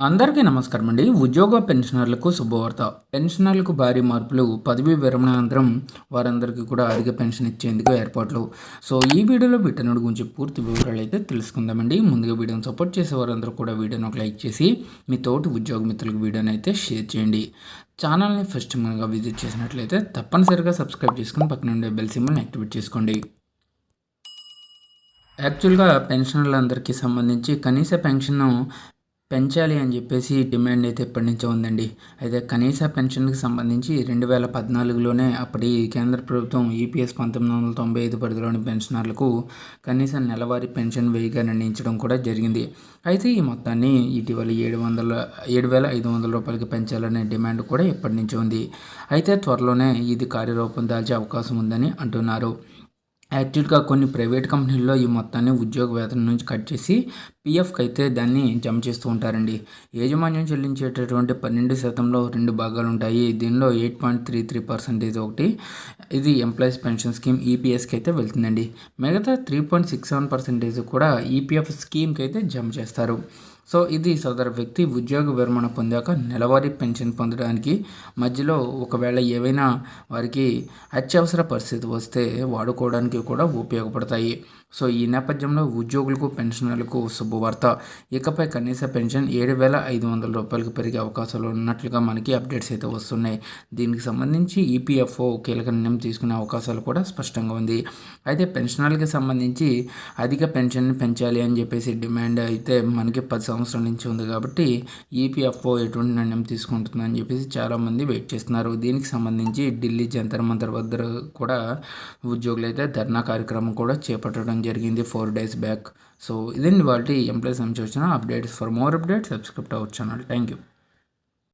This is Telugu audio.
అందరికీ నమస్కారం అండి. ఉద్యోగ పెన్షనర్లకు శుభవార్త. పెన్షనర్లకు భారీ మార్పులు పదవీ విరమణ అనంతరం వారందరికీ కూడా అధిక పెన్షన్ ఇచ్చేందుకు ఏర్పాట్లు. సో ఈ వీడియోలో వీటన్నుడి గురించి పూర్తి వివరాలు అయితే తెలుసుకుందామండి ముందుగా వీడియోని సపోర్ట్ చేసే వారందరూ కూడా వీడియోని ఒక లైక్ చేసి మీ తోటి ఉద్యోగ మిత్రులకు వీడియోని అయితే షేర్ చేయండి. ఛానల్ని ఫస్ట్ మనగా విజిట్ చేసినట్లయితే తప్పనిసరిగా సబ్స్క్రైబ్ చేసుకుని పక్కన ఉండే బెల్ సింబల్ని యాక్టివేట్ చేసుకోండి. యాక్చువల్గా పెన్షనర్లందరికీ సంబంధించి కనీస పెన్షన్ పెంచాలి అని చెప్పేసి డిమాండ్ అయితే ఎప్పటి నుంచో ఉందండి. అయితే కనీస పెన్షన్కి సంబంధించి రెండు వేల పద్నాలుగులోనే అప్పటి కేంద్ర ప్రభుత్వం ఈపీఎస్ పంతొమ్మిది వందల తొంభై ఐదు పరిధిలోని పెన్షనర్లకు కనీస నెలవారీ పెన్షన్ వేయిగా నిర్ణయించడం కూడా జరిగింది. అయితే ఈ మొత్తాన్ని ఇటీవల ఏడు వందల ఏడు వేల ఐదు వందల రూపాయలకి పెంచాలనే డిమాండ్ కూడా ఎప్పటి నుంచో ఉంది. అయితే త్వరలోనే ఇది కార్యరూపం దాల్చే అవకాశం ఉందని అంటున్నారు. యాక్చువల్గా కొన్ని ప్రైవేట్ కంపెనీల్లో ఈ మొత్తాన్ని ఉద్యోగ వేతనం నుంచి కట్ చేసి పిఎఫ్కి అయితే దాన్ని జమ చేస్తూ ఉంటారండి. యాజమాన్యం చెల్లించేటటువంటి పన్నెండు శాతంలో రెండు భాగాలు ఉంటాయి. దీనిలో eight point three three percentage ఒకటి ఇది ఎంప్లాయీస్ పెన్షన్ స్కీమ్ ఈపీఎస్కి అయితే వెళ్తుందండి. మిగతా three point six seven percentage కూడా ఈపీఎఫ్ స్కీమ్కి అయితే జమ చేస్తారు. సో ఇది సదరు వ్యక్తి ఉద్యోగ విరమణ పొందాక నెలవారీ పెన్షన్ పొందడానికి మధ్యలో ఒకవేళ ఏవైనా వారికి అత్యవసర పరిస్థితి వస్తే వాడుకోవడానికి కూడా ఉపయోగపడతాయి. సో ఈ నేపథ్యంలో ఉద్యోగులకు పెన్షనర్లకు శుభవార్త. ఇకపై కనీస పెన్షన్ ఏడు వేల ఐదు వందల రూపాయలకు పెరిగే అవకాశాలు ఉన్నట్లుగా మనకి అప్డేట్స్ అయితే వస్తున్నాయి. దీనికి సంబంధించి ఈపీఎఫ్ఓ కీలక నిర్ణయం తీసుకునే అవకాశాలు కూడా స్పష్టంగా ఉంది. అయితే పెన్షనర్లకి సంబంధించి అధిక పెన్షన్ పెంచాలి అని చెప్పేసి డిమాండ్ అయితే మనకి పది సంవత్సరం నుంచి ఉంది కాబట్టి ఈపీఎఫ్ఓ ఎటువంటి నిర్ణయం తీసుకుంటుందని చెప్పేసి చాలామంది వెయిట్ చేస్తున్నారు. దీనికి సంబంధించి ఢిల్లీ జంతర్ మంతర్ వద్ద కూడా ఉద్యోగులు అయితే ధర్నా కార్యక్రమం కూడా చేపట్టడం జరిగింది ఫోర్ డేస్ బ్యాక్ సో ఇదండి వాటి ఎంప్లాయీస్ నుంచి వచ్చిన updates for more updates subscribe our channel thank you